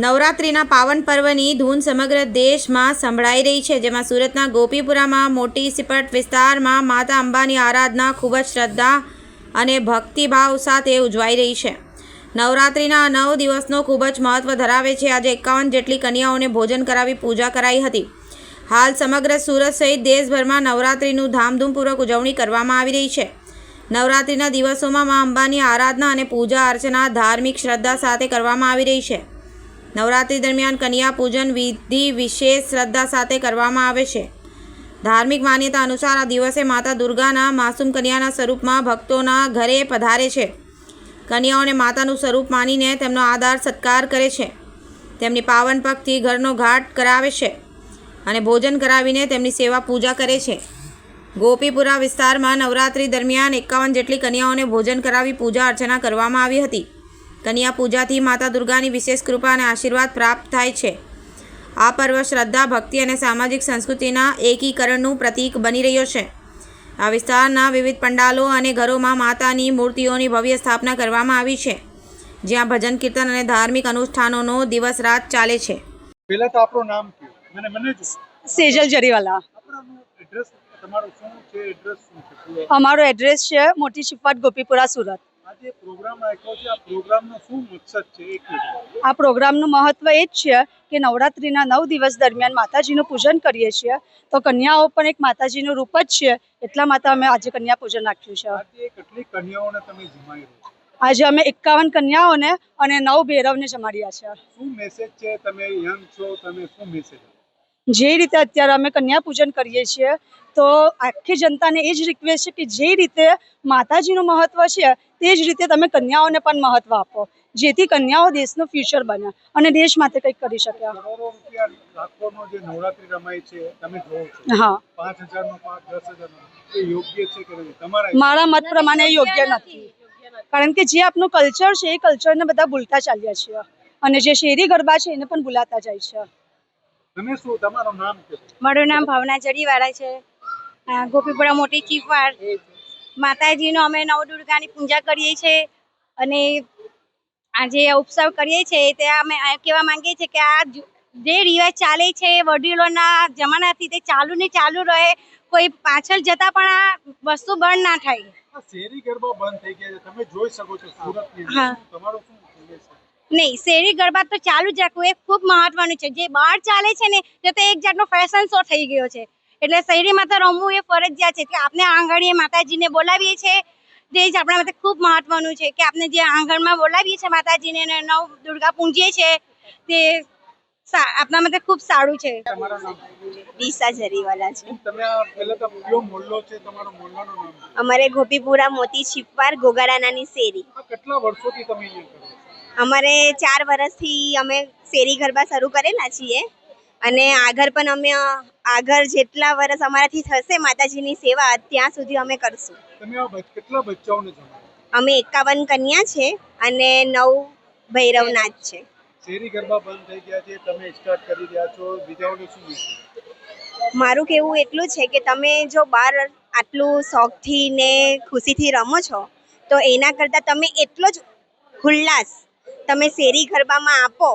નવરાત્રિના પાવન પર્વની ધૂન સમગ્ર દેશમાં સંભળાઈ રહી છે, જેમાં સુરતના ગોપીપુરામાં મોટી સિપટ વિસ્તારમાં માતા અંબાની આરાધના ખૂબ જ શ્રદ્ધા અને ભક્તિભાવ સાથે ઉજવાઈ રહી છે. નવરાત્રિના નવ દિવસનો ખૂબ જ મહત્ત્વ ધરાવે છે. આજે એકાવન જેટલી કન્યાઓને ભોજન કરાવી પૂજા કરાઈ હતી. હાલ સમગ્ર સુરત સહિત દેશભરમાં નવરાત્રિનું ધામધૂમપૂર્વક ઉજવણી કરવામાં આવી રહી છે. નવરાત્રિના દિવસોમાં મા અંબાની આરાધના અને પૂજા અર્ચના ધાર્મિક શ્રદ્ધા સાથે કરવામાં આવી રહી છે. નવરાત્રિ દરમિયાન કન્યા પૂજન વિધિ વિશેષ શ્રદ્ધા સાથે કરવામાં આવે છે. ધાર્મિક માન્યતા અનુસાર આ દિવસે માતા દુર્ગાના માસૂમ કન્યાના સ્વરૂપમાં ભક્તોના ઘરે પધારે છે. કન્યાઓને માતાનું સ્વરૂપ માનીને તેમનો આદર સત્કાર કરે છે. તેમની પાવન પગથી ઘરનો ઘાટ કરાવે છે અને ભોજન કરાવીને તેમની સેવા પૂજા કરે છે. ગોપીપુરા વિસ્તારમાં નવરાત્રિ દરમિયાન એકાવન જેટલી કન્યાઓને ભોજન કરાવી પૂજા અર્ચના કરવામાં આવી હતી. કન્યા પૂજાથી માતા દુર્ગાની વિશેષ કૃપા અને આશીર્વાદ પ્રાપ્ત થાય છે. આ પર્વ શ્રદ્ધા ભક્તિ અને સામાજિક સંસ્કૃતિના એકીકરણનું પ્રતીક બની રહ્યો છે. આ વિસ્તારના વિવિધ પંડાલો અને ઘરોમાં માતાની મૂર્તિઓની ભવ્ય સ્થાપના કરવામાં આવી છે જ્યાં ભજન કીર્તન અને ધાર્મિક અનુષ્ઠાનોનો દિવસ રાત ચાલે છે. પહેલા તો આપણું નામ કયો? મને મને સેજલ જરીવાલા. એડ્રેસ તમારું શું છે? એડ્રેસ શું છે? અમારો એડ્રેસ છે મોટી શિપટ ગોપીપુરા સુરત. જે પ્રોગ્રામ રાખ્યો છે આ પ્રોગ્રામનો શું મકસદ છે આ પ્રોગ્રામનું મહત્વ એ જ છે કે નવરાત્રિના નવ દિવસ દરમિયાન માતાજીનું પૂજન કરીએ છીએ. તો કન્યાઓ પણ એક માતાજીનું રૂપ જ છે. એટલા માટે અમે આજે કન્યા પૂજન રાખ્યું છે. આજે કેટલી કન્યાઓને તમે જમાઈ આજે અમે એકાવન કન્યાઓને અને નવ ભૈરવને જમાડ્યા છે. શું મેસેજ છે? તમે યંગ છો તમે શું મેસેજ જે રીતે અત્યારે અમે કન્યા પૂજન કરીએ છીએ તો આખી જનતાને એ જ રિક્વેસ્ટ છે કે જે રીતે માતાજીનું મહત્વ છે તે જ રીતે તમે કન્યાઓને પણ મહત્વ આપો જેથી કન્યાઓ દેશનું ફ્યુચર બને અને દેશ માટે કંઈક કરી શકે. હા. મારા મત પ્રમાણે યોગ્ય નથી. કારણ કે જે આપણું કલ્ચર છે એ કલ્ચરને બધા ભૂલતા ચાલ્યા છીએ. અને જે શેરી ગરબા છે એને પણ ભૂલાતા જાય છે. તમે શું તમારું નામ મારું નામ ભાવના જડીવાળા છે. ગોપીપુરા મોટી ચીફવાડ માતાજીનો અમે નવદુર્ગાની પૂજા કરીએ છીએ અને આ જે ઉત્સવ કરીએ છીએ તે અમે કહેવા માંગીએ છીએ કે આ જે રિવાજ ચાલે છે વડીલોના જમાનાથી તે ચાલુ ને ચાલુ રહે. કોઈ પાછળ જતા પણ આ વસ્તુ બંધ ના થાય. શેરી ગરબા બંધ થઈ ગયા છે. તમે જોઈ શકો છો સુરતની. તમારું શું નહીં શેરી ગરબા તો ચાલુ જ રાખવું એ ખૂબ મહત્વનું છે. જે બહાર ચાલે છે ને તે તો એક જાતનો ફેશન શો થઈ ગયો છે. એટલે શેરીમાં તો રમવું એ ફરજિયાત છે કે આપણે આંગણીએ માતાજીને બોલાવીએ છીએ તે જ આપણા માટે ખૂબ મહત્વનું છે કે આપણે જે આંગણમાં બોલાવીએ છીએ માતાજીને નવ દુર્ગા પૂંજીએ છીએ તે આપના આપણા માટે ખૂબ સારું છે. દિશા જરીવાલા છે. તમે આ પહેલા તો કયો મોહલ્લો છે? તમારો મોહલ્લાનું નામ? શું? અમારે ગોપીપુરા મોતી છીપવાર ગોગાડાનાની શેરી કેટલા વર્ષોથી તમે અહીંયા કરો છો? અમારે ચાર વર્ષથી અમે શેરી ગરબા શરૂ કરેલા છીએ. અને આગળ પણ અમે આગળ જેટલા વર્ષ અમારાથી થશે માતાજીની સેવા ત્યાં સુધી અમે કરશું. તમે કેટલા બચ્ચાઓને અમે એકાવન કન્યા છે અને નવ ભૈરવનાથ છે. શેરી ગરબા બંધ થઈ ગયા છે તમે સ્ટાર્ટ કરી રહ્યા છો. બીજાઓને શું મારું કહેવું એટલું છે કે તમે જો બહાર આટલું શોખથી ને ખુશીથી રમો છો તો એના કરતાં તમે એટલો જ ઉલ્લાસ તમે શેરી ગરબામાં આપો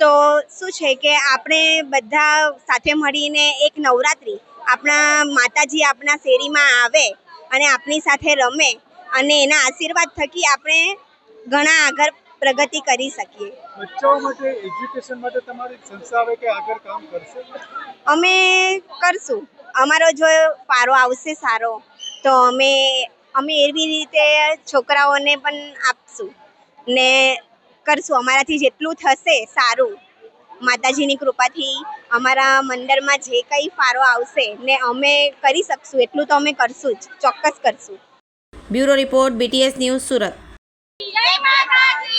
તો શું છે કે આપણે બધા સાથે મળીને એક નવરાત્રિ આપણા માતાજી આપણા શેરીમાં આવે અને આપણી સાથે રમે અને એના આશીર્વાદ થકી આપણે ઘણા આગળ પ્રગતિ કરી શકીએ. બચ્ચાઓ માટે એજ્યુકેશન માટે તમારી સંસ્થા આવે કે આગળ કામ કરશે? અમે કરશું. અમારો જો પારો આવશે સારો તો અમે અમે એવી રીતે છોકરાઓને પણ આપશું ને કરશું. અમારાથી જેટલું થશે સારું. માતાજીની કૃપાથી અમારા મંદિરમાં જે કંઈ ફાળો આવશે ને અમે કરી શકશું. એટલું તો અમે કરશું જ ચોક્કસ કરશું. Bureau report BTS news Surat. જય માતાજી!